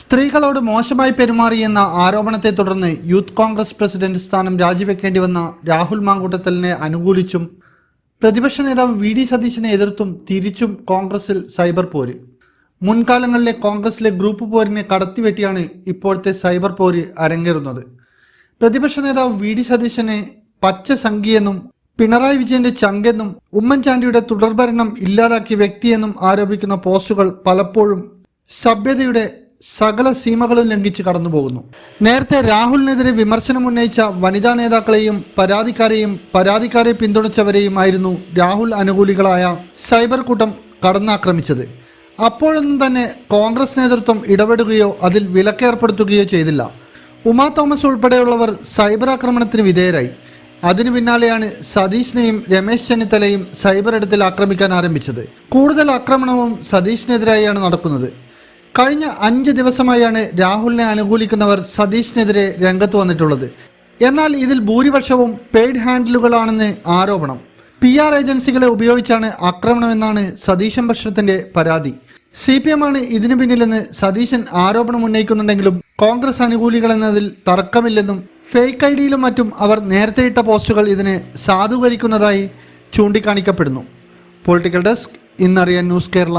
സ്ത്രീകളോട് മോശമായി പെരുമാറിയെന്ന ആരോപണത്തെ തുടർന്ന് യൂത്ത് കോൺഗ്രസ് പ്രസിഡന്റ് സ്ഥാനം രാജിവെക്കേണ്ടി വന്ന രാഹുൽ മാങ്കൂട്ടത്തലിനെ അനുകൂലിച്ചും പ്രതിപക്ഷ നേതാവ് വി ഡി സതീശനെ എതിർത്തും തിരിച്ചും കോൺഗ്രസിൽ സൈബർ പോര്. മുൻകാലങ്ങളിലെ കോൺഗ്രസിലെ ഗ്രൂപ്പ് പോരിനെ കടത്തിവെട്ടിയാണ് ഇപ്പോഴത്തെ സൈബർ പോര് അരങ്ങേറുന്നത്. പ്രതിപക്ഷ നേതാവ് വി ഡി സതീശനെ പച്ച സംഖ്യയെന്നും പിണറായി വിജയന്റെ ചങ്കെന്നും ഉമ്മൻചാണ്ടിയുടെ തുടർഭരണം ഇല്ലാതാക്കിയ വ്യക്തിയെന്നും ആരോപിക്കുന്ന പോസ്റ്റുകൾ പലപ്പോഴും സഭ്യതയുടെ സകല സീമകളും ലംഘിച്ച് കടന്നുപോകുന്നു. നേരത്തെ രാഹുലിനെതിരെ വിമർശനം ഉന്നയിച്ച വനിതാ നേതാക്കളെയും പരാതിക്കാരെയും പരാതിക്കാരെ പിന്തുണച്ചവരെയുമായിരുന്നു രാഹുൽ അനുകൂലികളായ സൈബർ കൂട്ടം കടന്നാക്രമിച്ചത്. അപ്പോഴൊന്നും തന്നെ കോൺഗ്രസ് നേതൃത്വം ഇടപെടുകയോ അതിൽ വിലക്കേർപ്പെടുത്തുകയോ ചെയ്തില്ല. ഉമാ തോമസ് ഉൾപ്പെടെയുള്ളവർ സൈബർ ആക്രമണത്തിന് വിധേയരായി. അതിനു പിന്നാലെയാണ് സതീഷിനെയും രമേശ് ചെന്നിത്തലയും സൈബർ ഇടത്തിൽ ആക്രമിക്കാൻ ആരംഭിച്ചത്. കൂടുതൽ ആക്രമണവും സതീഷിനെതിരായാണ് നടക്കുന്നത്. കഴിഞ്ഞ അഞ്ച് ദിവസമായാണ് രാഹുലിനെ അനുകൂലിക്കുന്നവർ സതീഷിനെതിരെ രംഗത്ത് വന്നിട്ടുള്ളത്. എന്നാൽ ഇതിൽ ഭൂരിപക്ഷവും പെയ്ഡ് ഹാൻഡിലുകളാണെന്ന് ആരോപണം. പി ആർ ഏജൻസികളെ ഉപയോഗിച്ചാണ് ആക്രമണമെന്നാണ് സതീശൻ ഭക്ഷണത്തിന്റെ പരാതി. സി പി എം ആണ് ഇതിനു പിന്നിലെന്ന് സതീശൻ ആരോപണം ഉന്നയിക്കുന്നുണ്ടെങ്കിലും കോൺഗ്രസ് അനുകൂലികൾ എന്നതിൽ തർക്കമില്ലെന്നും ഫേക്ക് ഐ ഡിയിലും മറ്റും അവർ നേരത്തെ ഇട്ട പോസ്റ്റുകൾ ഇതിനെ സാധൂകരിക്കുന്നതായി ചൂണ്ടിക്കാണിക്കപ്പെടുന്നു. പൊളിറ്റിക്കൽ ഡെസ്ക് ഇന്നറിയാൻ ന്യൂസ് കേരള.